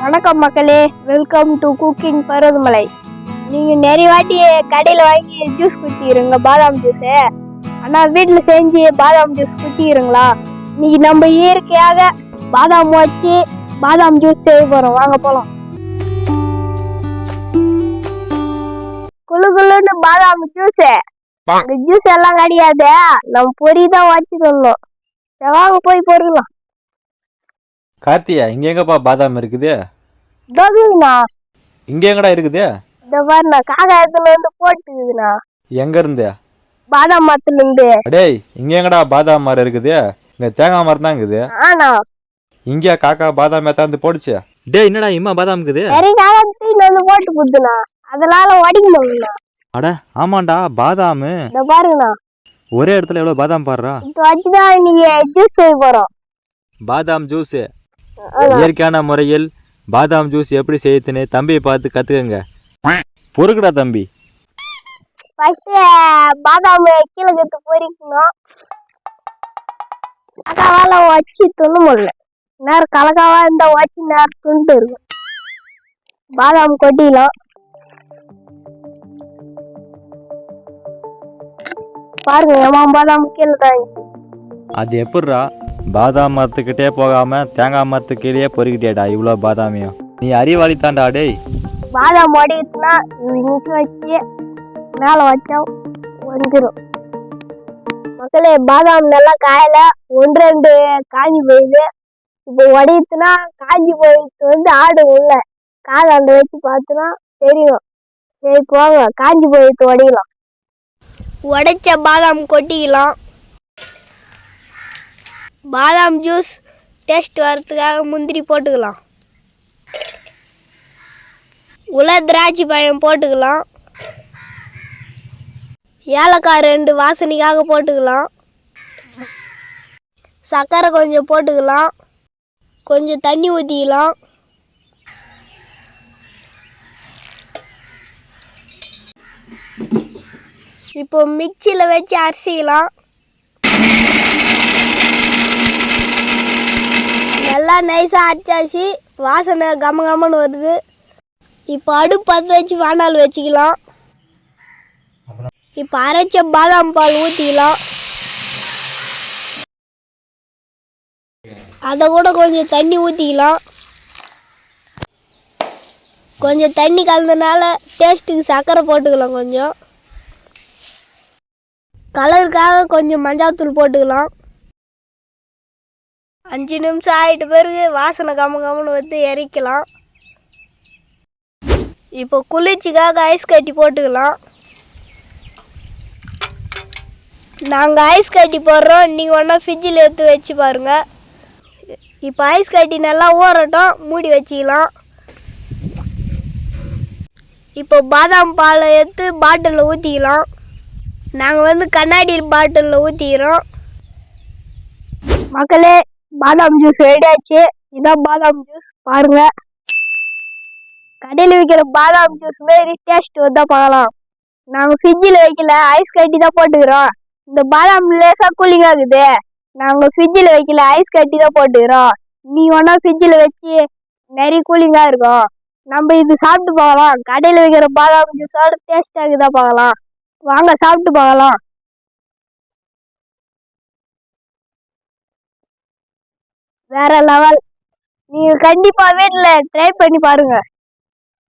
வணக்கம் மக்களே. Welcome to cooking Paruvamalai நீங்க நிறைய வாட்டி கடையில் வாங்கி ஜூஸ் குடிச்சிக்கிறீங்க பாதாம் ஜூஸ் ஆனா வீட்டில் செஞ்சு பாதாம் ஜூஸ் குடிச்சிக்கிறீங்களா இன்னைக்கு நம்ம இயற்கையாக பாதாம் வச்சு பாதாம் ஜூஸ் செய்ய போறோம். வாங்க போலாம். குளு குளுன்னு பாதாம் ஜூஸ் ஜூஸ் எல்லாம் கிடையாது. நம்ம பொறி தான் வச்சு சொல்லணும் சரி, வாங்க போய் பொறிக்கலாம் கார்த்தியா இங்க எங்கப்பா பாதாம் இருக்குது? தகுங்கண்ணா இங்க எங்கடா இருக்குது? இந்த பாருண்ணா காகாயத்துல இருந்து போட்டுக்குதுண்ணா. எங்க இருந்து பாதாம் மரத்துல இருந்து டேய் இங்க எங்கடா பாதாம் மரம் இருக்குது? இங்க தேங்காய் மரம் தான் இருக்குது. ஆனா. இங்க காக்கா பாதாம் ஏத்தாந்து போடுச்சு? டேய் என்னடா இம்மா பாதாம் இருக்குது? நிறைய காலத்துல வந்து போட்டு புத்துண்ணா அதனால உடைக்கணுங்கண்ணா அட ஆமாண்டா பாதாம். இந்த பாருங்கண்ணா. ஒரே இடத்துல எவ்வளவு பாதாம் பாடுறா? இது வச்சுதான் இன்னைக்கு ஜூஸ் செய்ய போறோம். பாதாம் ஜூஸ் இயற்கையான முறையில் பாதாம் ஜூஸ் எப்படி செய்யுதுன்னு தம்பியை பார்த்து கத்துக்கங்க. பொறுக்குடா தம்பி. ஃபர்ஸ்ட் பாதாம் கீழே கத்து பொறிக்கணும். கலக்காவால வச்சு துண்ணு முடியல நேரம் கலக்காவா இருந்தா வச்சு நேரம் துண்டு இருக்கும். பாதாம் கொட்டிக்கலாம் பாருங்க ஏமா பாதாம் கீழே தான். அது எப்படிடா? பாதாம் மரத்துக்கிட்டே போகாம தேங்காய் மரத்துக்கு கீழே பொறுக்கிட்டியாடா இவ்வளோ பாதாமியும். நீ அறிவாளி தான்டா டேய். பாதாம் உடையுதுன்னா இன்னைக்கு வச்சு மேலே வச்சா வந்துடும் மக்களே பாதாம் நல்லா காயல. ஒன்று ரெண்டு காஞ்சி போயிடுது இப்போ உடையுதுன்னா காஞ்சி போயிட்டு வந்து ஆடு உள்ள காலாண்டு வச்சு பார்த்தோன்னா தெரியும். சரி போங்க. காஞ்சி போயிட்டு உடையலாம் உடைச்ச பாதாம் கொட்டிக்கலாம் பாதாம் ஜூஸ் டேஸ்ட் வர்றதுக்காக முந்திரி போட்டுக்கலாம். உல திராட்சை பழம் போட்டுக்கலாம். ஏலக்காய் ரெண்டு வாசனைக்காக போட்டுக்கலாம். சர்க்கரை கொஞ்சம் போட்டுக்கலாம். கொஞ்சம் தண்ணி ஊற்றிக்கலாம் இப்போ மிக்சியில் வச்சு அரிசிக்கலாம் நல்லா நைஸாக அரைச்சாச்சு வாசனை கம கமன்னு வருது. இப்போ அடுப்பு பற்ற வச்சு வாண்டால் வச்சுக்கலாம். இப்போ அரைச்ச பாதாம் பால் ஊற்றிக்கலாம் அதை கூட கொஞ்சம் தண்ணி ஊற்றிக்கலாம் கொஞ்சம் தண்ணி கலந்தனால டேஸ்ட்டுக்கு சர்க்கரை போட்டுக்கலாம் கொஞ்சம். கலருக்காக கொஞ்சம் மஞ்சாத்தூள் போட்டுக்கலாம். அஞ்சு நிமிஷம் ஆகிட்ட பிறகு வாசனை கம கம்முன்னு வந்து இறக்கலாம் இப்போ குளிர்ச்சிக்காக ஐஸ் கட்டி போட்டுக்கலாம். நாங்கள் ஐஸ் கட்டி போடுறோம். நீங்கள் ஒன்றா ஃப்ரிட்ஜில் எடுத்து வச்சு பாருங்கள் இப்போ ஐஸ் கட்டி நல்லா ஊறட்டும். மூடி வச்சுக்கலாம். இப்போ பாதாம் பாலை எடுத்து பாட்டிலில் ஊற்றிக்கலாம் நாங்கள் வந்து கண்ணாடி பாட்டிலில் ஊற்றிக்கிறோம் மக்களே பாதாம் ஜூஸ் ரெடி ஆச்சு. இதான் பாதாம் ஜூஸ் பாருங்கள் கடையில் விற்கிற பாதாம் ஜூஸ் மாரி டேஸ்ட் வந்தா பார்க்கலாம். நாங்கள் ஃப்ரிட்ஜில் வைக்கல ஐஸ் கட்டி தான் போட்டுக்கிறோம். இந்த பாதாம் லேசாக கூலிங் ஆகுது. நாங்கள் ஃப்ரிட்ஜில் வைக்கல ஐஸ் கட்டி தான் போட்டுக்கிறோம். நீ வேணா ஃப்ரிட்ஜில் வச்சு நிறைய கூலிங்காக இருக்கும். நம்ம இது சாப்பிட்டு பார்க்கலாம். கடையில் வைக்கிற பாதாம் ஜூஸோட டேஸ்ட் ஆகுதா பார்க்கலாம். வாங்க சாப்பிட்டு பார்க்கலாம். வேற லெவல் நீங்கள் கண்டிப்பாக வீட்டில் ட்ரை பண்ணி பாருங்க.